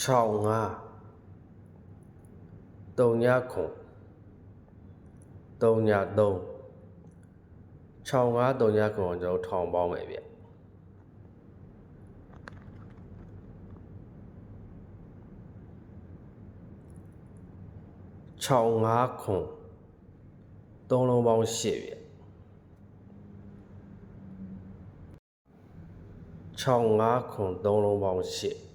65တုံညခွန်တုံည3 65တုံညခွန်ကျွန်တော်ထောင်ပေါင်းမယ်ဗျ65ခွန်သုံးလုံးပေါင်း8ဗျ65ခွန်သုံးလုံးပေါင်း8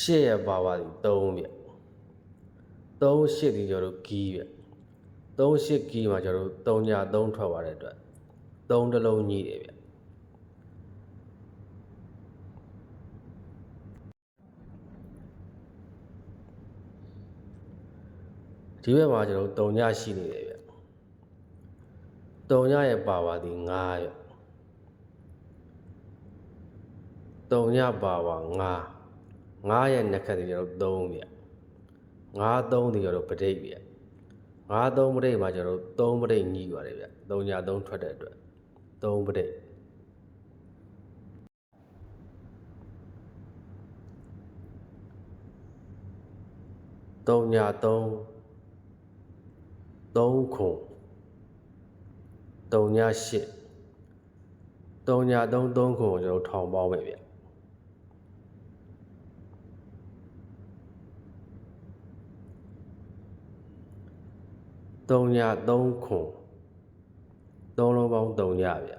ရှစ်ရပါပါဒီ3ဗျ3ရှစ်ဒီကျွန်တော်တို့ဂီးဗျ3ရှစ်ဂီးမှာကျွန်တော်တို့3ည3ထွက်သွားတဲ့အတွက်3တစ်လုံးညီးတယ်ဗျဒီဘက်မှာကျွန်တော်တို့3ညရှိနေတယ်ဗျ3ညရဲ့ပါပါဒီ9ဗျ3ညပါပါ9 9ရဲ့နှစ်ခတ်တွေကျွန်တော်3ဗျ9 3တွေကျွန်တော်ပဋိဗျ9 3ပဋိမှာကျွန်တော်3ပဋိညီးပါတယ်ဗျ3ည3ထွက်တဲ့အတွက်3ပဋိ3ည3 3ခု3ည8 3ည3 3ခုကိုကျွန်တော်ထောင်ပေါင်းမယ်ဗျ 3ည3ခု3လုံးပေါင်း3ညဗျ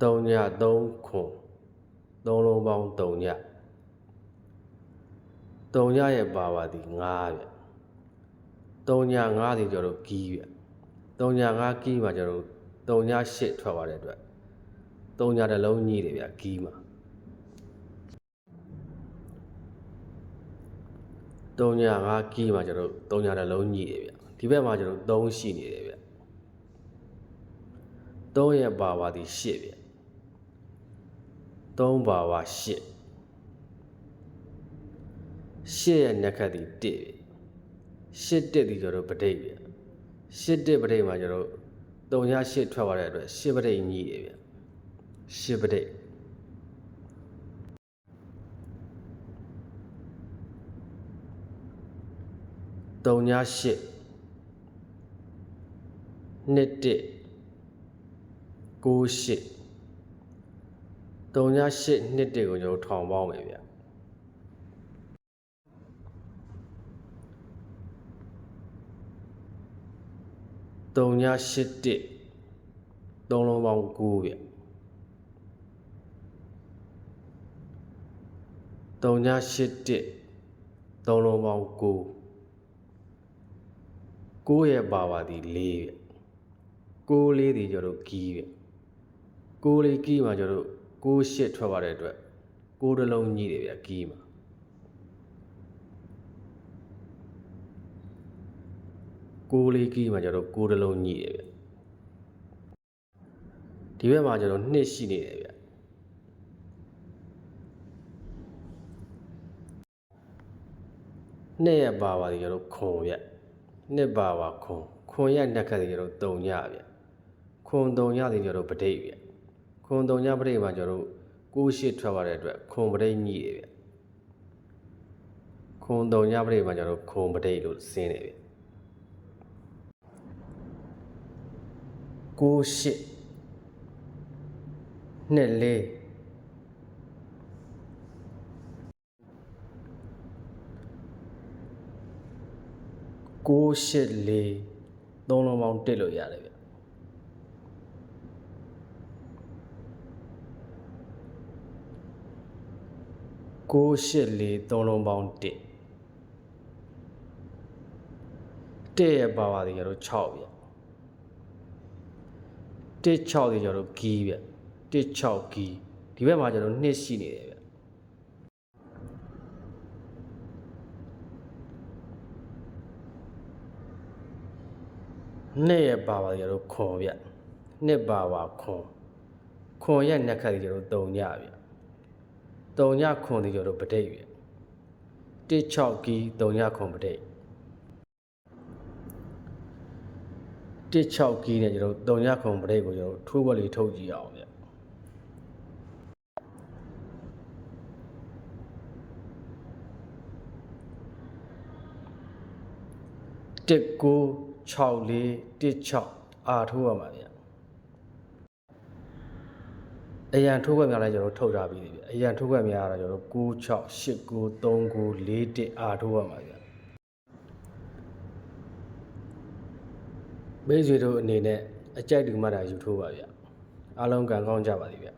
3ည3ခု3လုံးပေါင်း3ည3ညရဲ့ပါပါသည်9ဗျ3ည9ဒီကျွန်တော်တို့ကီးဗျ3ည9ကီးမှာကျွန်တော်တို့3ည8ထွက်သွားတဲ့အတွက်3ညတစ်လုံးညီးတယ်ဗျကီးမှာ 3ည9ကီးမှာကျွန်တော်တို့3ညတစ်လုံးညီးတယ်ဗျဒီဘက်မှာကျွန်တော်3ရှိနေတယ်ဗျ3ရဲ့ပါပါသည်8ဗျ3ပါပါ8ရှစ်ရဲ့နှက်ခတ်ဒီ1ပြီရှစ်တက်ဒီကျွန်တော်ပဋိဗျရှစ်တက်ပဋိမှာကျွန်တော်3ည8ထွက်သွားတဲ့အတွက်ရှစ်ပဋိညီးတယ်ဗျရှစ်ပဋိ 3ည8နှစ်တက်9 8 3ည8နှစ်တက်ကိုကျွန်တော်ထောင်ပေါင်းမယ်ဗျ3ည8တက်3လုံးပေါင်း9ဗျ3ည8တက်3လုံးပေါင်း9 9ရဲ့ပါပါသည်4ဗျ9လေးဒီကျွန်တော်ကီးဗျ9လေးကီးမှာကျွန်တော်9 8ထွက်သွားတဲ့အတွက်9တစ်လုံးညီးတယ်ဗျကီးမှာ6လေးကီးမှာကျွန်တော်6တစ်လုံးညီးတယ်ဗျဒီဘက်မှာကျွန်တော်2ရှိနေတယ်ဗျနှစ်ရပါပါဒီကျွန်တော်ခွန်ဗျ နှစ်ပါပါခွန်ခွန်ရနှက်ခတ်ဒီကျွန်တော်3ညဗျခွန်3ညဒီကျွန်တော်ပဋိဗျခွန်3ညပဋိမှာကျွန်တော်6ရှစ်ထွက်သွားတဲ့အတွက်ခွန်ပဋိညီးတယ်ဗျခွန်3ညပဋိမှာကျွန်တော်ခွန်ပဋိလို့စင်းတယ်ဗျ6ရှစ်နှစ်လေး 6ရှစ်လေးသုံးလုံးပေါင်းတက်လို့ရတယ်ဗျ6ရှစ်လေးသုံးလုံးပေါင်းတက်တက်ရပါပါဒီကျတော့6ဗျတက်6ဒီကျတော့ဂီးဗျတက်6ဂီးဒီဘက်မှာကျတော့2ရှိနေတယ်ဗျ နှစ်ရဲ့ပါပါကြတော့ခေါ်ဗျနှစ်ပါပါခွန်ခွန်ရဲ့နှက်ခတ်ကြတော့တုံညဗျတုံညခွန်ကြတော့ပဋိဗျ16ကီတုံညခွန်ပဋိ16ကီနဲ့ကျွန်တော်တုံညခွန်ပဋိကိုကျွန်တော်ထိုးပွဲလေးထုတ်ကြည့်အောင်ဗျတက်ကို 196416အာထိုးရမှာဗျအရန်ထိုးခွက်များလည်းကျွန်တော်တို့ထုတ်ထားပြီးပြီဗျအရန်ထိုးခွက်များကတော့ကျွန်တော်96893941အာထိုးရမှာဗျမိတ်ဆွေတို့အနေနဲ့အကြိုက်တူမှတာယူထိုးပါဗျအားလုံးကံကောင်းကြပါသည်ဗျ